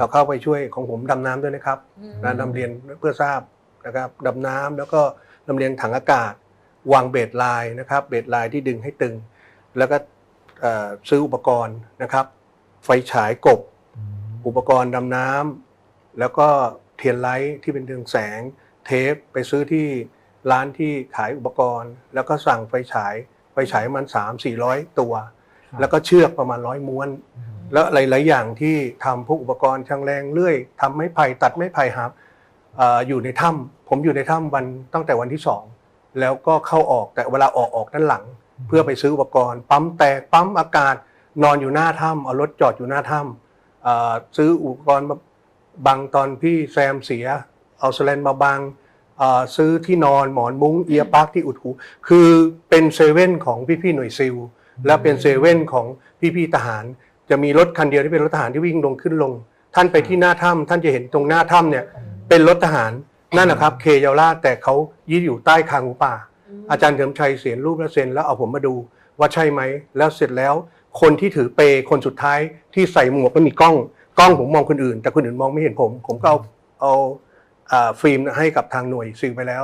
เราเข้าไปช่วยของผมดำน้ำด้วยนะครับอืมนะนำเรียนเพื่อทราบนะครับดำน้ำแล้วก็นำเรียนถังอากาศ วางเบสไลน์นะครับเบสไลน์ที่ดึงให้ตึง แล้วก็เอ่อซื้ออุปกรณ์นะครับ ไฟฉายกบ อุปกรณ์ดำน้ำแล้วก็เทียนไลท์ที่เป็นเรืองแสง เทปไปซื้อที่ร้านที่ขายอุปกรณ์ แล้วก็สั่งไฟฉายไฟฉายมันสามสี่ร้อยตัวครับแล้วก็เชือกประมาณร้อยม้วน แล้วหลาย ๆ อย่างที่ทำพวกอุปกรณ์ช่างแรงเลื่อยทำไม้ไผ่ตัดไม้ไผ่ครับออยู่ในถ้ำผมอยู่ในถ้ำวันตั้งแต่วันที่สองแล้วก็เข้าออกแต่เวลาออกออกด้านหลัง เพื่อไปซื้ออุปกรณ์ ปั๊มแตกปั๊มอากาศ นอนอยู่หน้าถ้ำเอารถจอดอยู่หน้าถ้ำซื้ออุปกรณ์มาบังตอนพี่แซมเสีย เอาสแลนมาบังซื้อที่นอนหมอนมุ้งเอียร์ปลั๊กที่อุดหู คือเป็นเซเว่นของพี่ๆหน่วยซิลและเป็นเซเว่นของพี่ๆทหาร จะมีรถคันเดียวที่เป็นรถทหารที่วิ่งลงขึ้นลง ท่านไปที่หน้าถ้ำท่านจะเห็นตรงหน้าถ้ำเนี่ย เป็นรถทหารนั่นนะครับ เคเยาวราชแต่เขายึดอยู่ใต้คางหมูป่า อาจารย์เฉลิมชัยเสียนรูปและเซ็นแล้วเอาผมมาดูว่าใช่ไหมแล้วเสร็จแล้ว คนที่ถือเปย์คนสุดท้ายที่ใส่หมวกก็มีกล้องกล้องผมมองคนอื่น แต่คนอื่นมองไม่เห็นผม ผมก็เอาเอาอ่าฟิล์มให้กับทางหน่วยซิลไปแล้ว